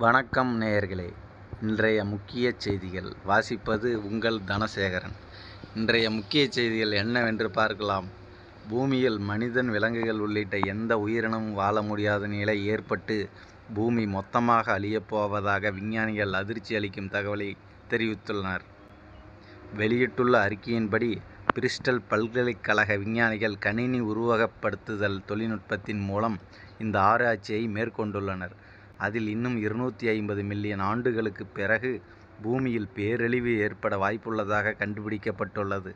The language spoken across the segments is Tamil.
வணக்கம் நேயர்களே. இன்றைய முக்கிய செய்திகள். வாசிப்பது உங்கள் தனசேகரன். இன்றைய முக்கிய செய்திகள் என்னவென்று பார்க்கலாம். பூமியில் மனிதன் விலங்குகள் உள்ளிட்ட எந்த உயிரினமும் வாழ முடியாத நிலை ஏற்பட்டு பூமி மொத்தமாக அழியப்போவதாக விஞ்ஞானிகள் அதிர்ச்சி அளிக்கும் தகவலை தெரிவித்துள்ளனர். வெளியிட்டுள்ள அறிக்கையின்படி பிரிஸ்டல் பல்கலைக்கழக விஞ்ஞானிகள் கணினி உருவகப்படுத்துதல் தொழில்நுட்பத்தின் மூலம் இந்த ஆராய்ச்சியை மேற்கொண்டுள்ளனர். அதில் இன்னும் இருநூற்றி ஐம்பது மில்லியன் ஆண்டுகளுக்குப் பிறகு பூமியில் பேரழிவு ஏற்பட வாய்ப்புள்ளதாக கண்டுபிடிக்கப்பட்டுள்ளது.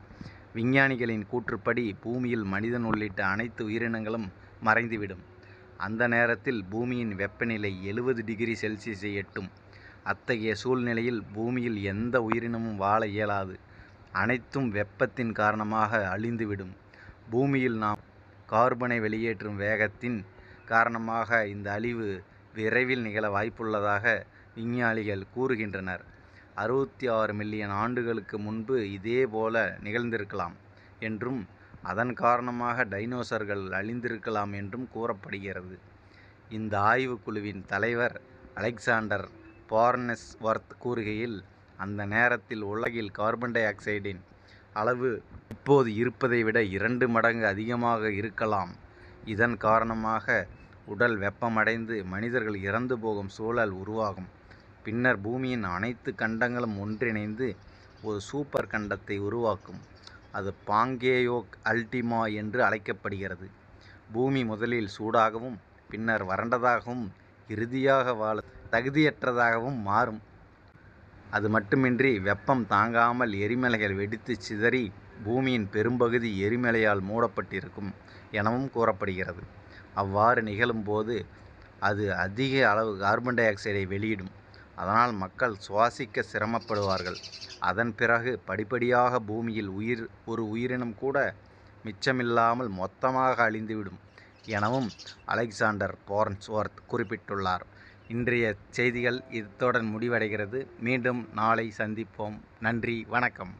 விஞ்ஞானிகளின் கூற்றுப்படி பூமியில் மனிதன் உள்ளிட்ட அனைத்து உயிரினங்களும் மறைந்துவிடும். அந்த நேரத்தில் பூமியின் வெப்பநிலை எழுபது டிகிரி செல்சியஸை எட்டும். அத்தகைய சூழ்நிலையில் பூமியில் எந்த உயிரினமும் வாழ இயலாது. அனைத்தும் வெப்பத்தின் காரணமாக அழிந்துவிடும். பூமியில் நாம் கார்பனை வெளியேற்றும் வேகத்தின் காரணமாக இந்த அழிவு விரைவில் நிகழ வாய்ப்புள்ளதாக விஞ்ஞானிகள் கூறுகின்றனர். அறுபத்தி ஆறு மில்லியன் ஆண்டுகளுக்கு முன்பு இதேபோல நிகழ்ந்திருக்கலாம் என்றும் அதன் காரணமாக டைனோசர்கள் அழிந்திருக்கலாம் என்றும் கூறப்படுகிறது. இந்த ஆய்வுக்குழுவின் தலைவர் அலெக்சாண்டர் பார்னெஸ்வர்த் கூறுகையில் அந்த நேரத்தில் உலகில் கார்பன் டை ஆக்சைடின் அளவு இப்போது இருப்பதை விட இரண்டு மடங்கு அதிகமாக இருக்கலாம். இதன் காரணமாக உடல் வெப்பமடைந்து மனிதர்கள் இறந்து போகும் சூழல் உருவாகும். பின்னர் பூமியின் அனைத்து கண்டங்களும் ஒன்றிணைந்து ஒரு சூப்பர் கண்டத்தை உருவாக்கும். அது பாங்கேயோக் அல்டிமா என்று அழைக்கப்படுகிறது. பூமி முதலில் சூடாகவும் பின்னர் வறண்டதாகவும் இறுதியாக வாழ தகுதியற்றதாகவும் மாறும். அது மட்டுமின்றி வெப்பம் தாங்காமல் எரிமலைகள் வெடித்து சிதறி பூமியின் பெரும்பகுதி எரிமலையால் மூடப்பட்டிருக்கும் எனவும் கூறப்படுகிறது. அவ்வாறு நிகழும்போது அது அதிக அளவு கார்பன் டை ஆக்சைடை வெளியிடும். அதனால் மக்கள் சுவாசிக்க சிரமப்படுவார்கள். அதன் பிறகு படிப்படியாக பூமியில் உயிர் ஒரு உயிரினம் கூட மிச்சமில்லாமல் மொத்தமாக அழிந்துவிடும் எனவும் அலெக்சாண்டர் போர்ன்ஸ்வர்த் குறிப்பிட்டுள்ளார். இன்றைய செய்திகள் இத்துடன் முடிவடைகிறது. மீண்டும் நாளை சந்திப்போம். நன்றி. வணக்கம்.